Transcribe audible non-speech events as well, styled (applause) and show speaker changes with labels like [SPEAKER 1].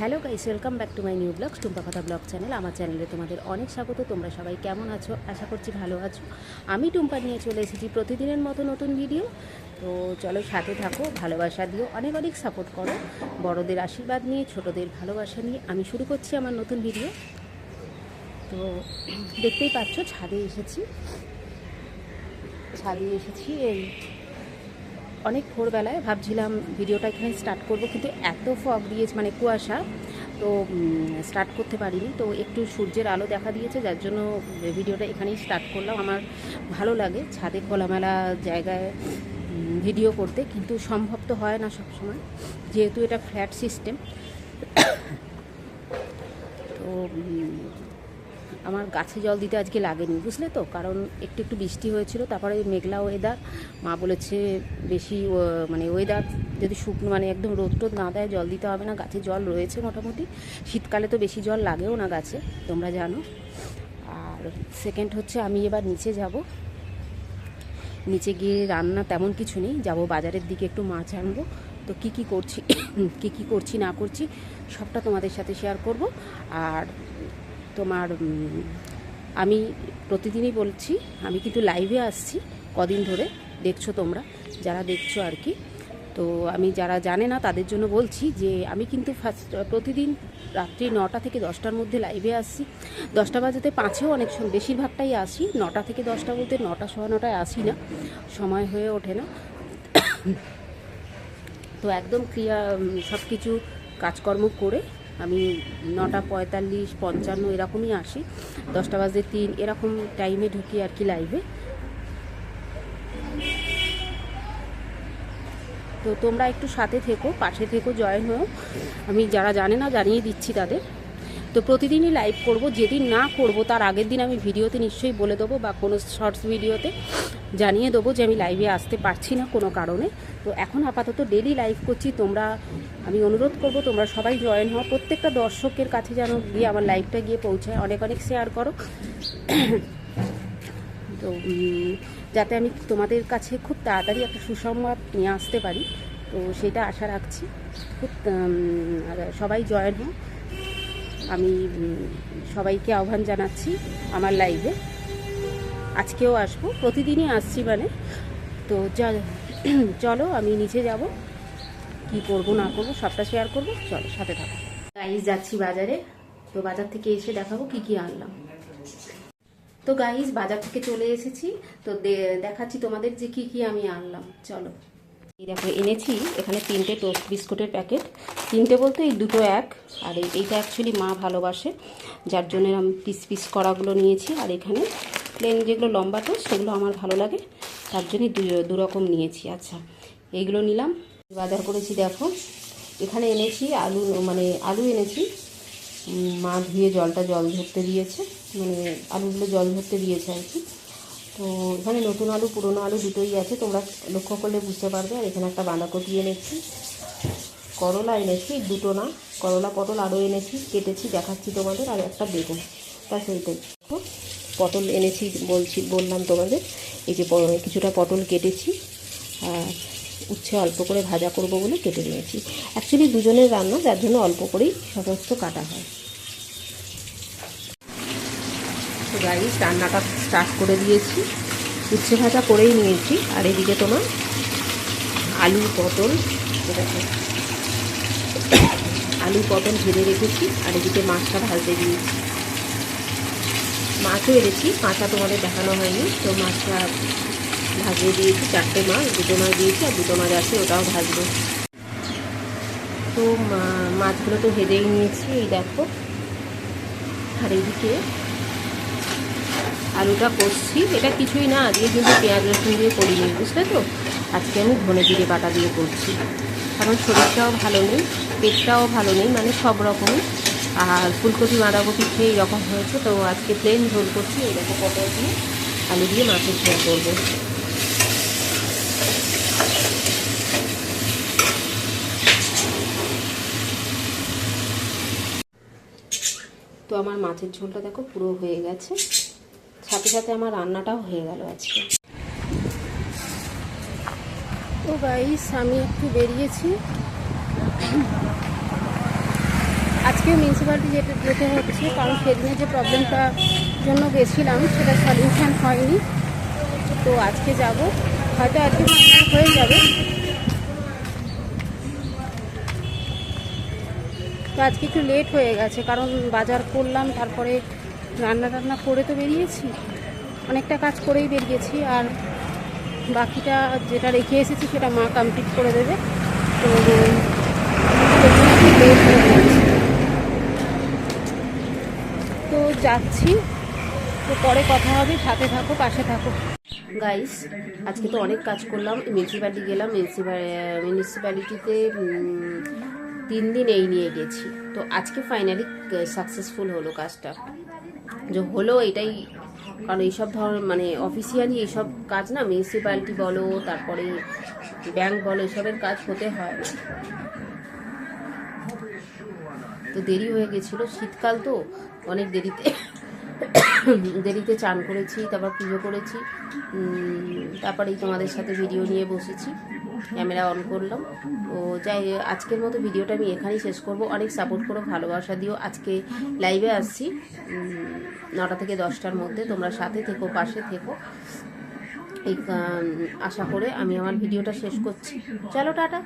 [SPEAKER 1] Hello guys, welcome back to my new blog, Tumpa কথা blog channel. আমার চ্যানেলে তোমাদের অনেক স্বাগত, তোমরা সবাই কেমন আছো? আশা করছি ভালো আছো। আমি টুম্পা নিয়ে চলে এসেছি প্রতিদিনের মতো নতুন ভিডিও তো চলো সাথে থাকো, ভালোবাসা দিও, অনেক অনেক সাপোর্ট করো। বড়দের আশীর্বাদ নিয়ে, ছোটদের ভালোবাসা নিয়ে আমি শুরু করছি আমার নতুন ভিডিও তো দেখতেই পাচ্ছ, ছাদে এসেছি। ছাদে এসেছি এই অনেক ভোরবেলায় ভাবছিলাম ভিডিওটা এখানে স্টার্ট করব, কিন্তু এত ফগ দিয়েছে মানে কুয়াশা, তো স্টার্ট করতে পারিনি। তো একটু সূর্যের আলো দেখা দিয়েছে, যার জন্য ভিডিওটা এখানেই স্টার্ট করলাম। আমার ভালো লাগে ছাদে খোলামেলা জায়গায় ভিডিও করতে, কিন্তু সম্ভব তো হয় না সবসময়, যেহেতু এটা ফ্ল্যাট সিস্টেম (coughs) তো আমার গাছে জল দিতে আজকে লাগেনি, বুঝলে তো? কারণ একটু একটু বৃষ্টি হয়েছিল, তারপরে মেঘলা ওয়েদার মা বলেছে বেশি মানে ওয়েদার যদি শুকনো মানে একদম রোদ টোদ না দেয়, জল দিতে হবে না, গাছে জল রয়েছে মোটামুটি। শীতকালে তো বেশি জল লাগেও না গাছে, তোমরা জানো। আর সেকেন্ড হচ্ছে আমি এবার নিচে যাব। নিচে গিয়ে রান্না তেমন কিছু নেই, যাব বাজারের দিকে একটু মাছ আনব। তো কি কি করছি, (coughs) কি কি করছি, না করছি, সবটা তোমাদের সাথে শেয়ার করব। আর তোমার আমি প্রতিদিনই বলছি, আমি কিন্তু লাইভে আসছি, কদিন ধরে দেখছ তোমরা, যারা দেখছ আর কি। তো আমি যারা জানে না, তাদের জন্য বলছি যে, আমি কিন্তু ফার্স্ট প্রতিদিন রাত্রি নটা থেকে দশটার মধ্যে লাইভে আসছি। দশটা বাজেতে পাঁচেও অনেক সময় বেশিরভাগটাই আসি। নটা থেকে দশটা বলতে নটা সোয়া নটায় আসি না, সময় হয়ে ওঠে না। (coughs) তো একদম ক্রিয়া সব কিছু কাজকর্ম করে আমি নটা পঁয়তাল্লিশ, পঞ্চান্ন এরকমই আসি। দশটা বাজে তিন, এরকম টাইমে ঢুকি আর কি লাইভে তো তোমরা একটু সাথে থেকো, পাশে থেকো জয়েন হও। আমি যারা জানে না, জানিয়ে দিচ্ছি তাদের। তো প্রতিদিনই লাইভ করব, যেদিন না করব তার আগের দিন আমি ভিডিওতে নিশ্চয়ই বলে দেবো বা কোনো শর্টস ভিডিওতে জানিয়ে দেবো যে আমি লাইভে আসতে পারছি না কোনো কারণে। তো এখন আপাতত ডেলি লাইভ করছি, তোমরা, আমি অনুরোধ করব তোমরা সবাই জয়েন হও। প্রত্যেকটা দর্শকের কাছে যেন গিয়ে আমার লাইভটা গিয়ে পৌঁছায়, অনেক অনেক শেয়ার করো। তো যাতে আমি তোমাদের কাছে খুব তাড়াতাড়ি একটা সুসংবাদ নিয়ে আসতে পারি। তো সেটা আশা রাখছি। খুব সবাই জয়েন হও। আমি সবাইকে আহ্বান জানাচ্ছি আমার লাইভে আজকেও আসব, প্রতিদিনই আসছি মানে। তো চলো আমি নিচে যাব। কি করব, না করব, সবটা শেয়ার করব। চলো, সাথে থাকো। গাইজ যাচ্ছি বাজারে। তো বাজার থেকে এসে দেখাবো কি কি আনলাম। তো গাইজ বাজার থেকে চলে এসেছি। তো দেখাচ্ছি তোমাদের যে কি কি আমি আনলাম। চলো। দেখো, এনেছি। এখানে তিনটে টোস্ট বিস্কুটের প্যাকেট তিনটে বলতে এই দুটো এক। আর এই- এইটা অ্যাকচুয়ালি মা ভালোবাসে। যার জন্য আমি পিস পিস করাগুলো নিয়েছি। আর এখানে প্লেন যেগুলো লম্বা টোস্ট সেগুলো আমার ভালো লাগে। তার জন্যই দু রকম নিয়েছি। আচ্ছা এইগুলো নিলাম। বাজার করেছি দেখো। এখানে এনেছি আলু মানে আলু এনেছি। মা ধুয়ে জলটা জল ধরতে দিয়েছে। মানে আলুগুলো জল ধরতে দিয়েছে আর কি। তো এখানে নতুন আলু পুরনো আলু দুটোই আছে তোমরা লক্ষ্য করলে বুঝতে পারবে। আর এখানে একটা বাঁধাকপি এনেছি করলা এনেছি দুটো না করলা পটল আরও এনেছি কেটেছি দেখাচ্ছি তোমাদের আর একটা বেগুন। এইটাই দেখো, পটল এনেছি বলছি বললাম তোমাদের এই যে কিছুটা পটল কেটেছি আর উচ্ছে অল্প করে ভাজা করব বলে কেটে নিয়েছি। অ্যাকচুয়ালি দুজনের রান্না যার জন্য অল্প করেই সমস্ত কাটা হয়। তো গাইস রান্নাটা স্টার্ট করে দিয়েছি। উচ্ছে ভাজা করেই নিয়েছি। আর এদিকে তোমার আলু পটল আলু পটল ভেজে রেখেছি। আর এদিকে মাছটা ভাজতে দিয়েছি। মাছও এনেছি, মাছটা তোমাদের দেখানো হয়নি। তো মাছটা ভাজিয়ে দিয়েছি, চারটে মাছ, দুটো মাছ দিয়েছি আর দুটো মাছ আছে, ওটাও ভাজবো। তো মাছগুলো তো ভেজেই নিয়েছি, এই দেখো। আর এইদিকে আলুটা কষছি। এটা কিছুই না, আজকে কিন্তু পেঁয়াজ রসুন দিয়ে করিনি, বুঝলে তো? আজকে আমি ধনে জিরে বাটা দিয়ে করছি। কারণ শরীরটাও ভালো নেই, পেটটাও ভালো নেই মানে সব রকমই। আর ফুলকপি, বাঁধাকপি খেয়ে এরকম হয়েছে, তো আজকে প্লেন ঝোল করছি দেখো পটল দিয়ে আলু দিয়ে মাছের ঝোল করব। তো আমার মাছের ঝোলটা দেখো পুরো হয়ে গেছে। সাথে সাথে আমার রান্নাটাও হয়ে গেল আজকে। তো গাইস আমি একটু বেরিয়েছি। আজকেও মিউনিসিপ্যালিটি যেতে যেতে হচ্ছে, কারণ সেদিনে যে প্রবলেমটার জন্য গেছিলাম, সেটা সলিউশন হয়নি। তো আজকে যাব। হয়তো আজকে হয়ে যাবে। তো আজকে একটু লেট হয়ে গেছে, কারণ বাজার করলাম, তারপরে রান্না টান্না করে তো বেরিয়েছি। অনেকটা কাজ করেই বেরিয়েছি আর বাকিটা যেটা রেখে এসেছি সেটা মা কমপ্লিট করে দেবে। তো তো যাচ্ছি। তো পরে কথা হবে, সাথে থাকো, পাশে থাকো। গাইস আজকে তো অনেক কাজ করলাম মিউনিসিপ্যালিটি গেলাম মিউনিসিপ্যালিটিতে তিন দিন এই নিয়ে গেছি। তো আজকে ফাইনালি সাকসেসফুল হলো কাজটা। যে হলো এটাই। কারণ এইসব ধরনের মানে অফিসিয়ালি এইসব কাজ না মিউনিসিপ্যালিটি বলো, তারপরে ব্যাংক বলো, এসবের কাজ হতে হয়। তো দেরি হয়ে গেছিল। শীতকাল তো অনেক দেরিতে দেরিতে চান করেছি, তারপর পুজো করেছি। তারপরেই তোমাদের সাথে ভিডিও নিয়ে বসেছি। ক্যামেরা অন করলাম। তো যাই, আজকের মতো ভিডিওটা আমি এখানেই শেষ করব। অনেক সাপোর্ট করো, ভালোবাসা দিও। আজকে লাইভে আসছি নটা থেকে দশটার মধ্যে। তোমরা সাথে থেকো, পাশে থেকো। এই আশা করে আমি আমার ভিডিওটা শেষ করছি। চলো, টাটা।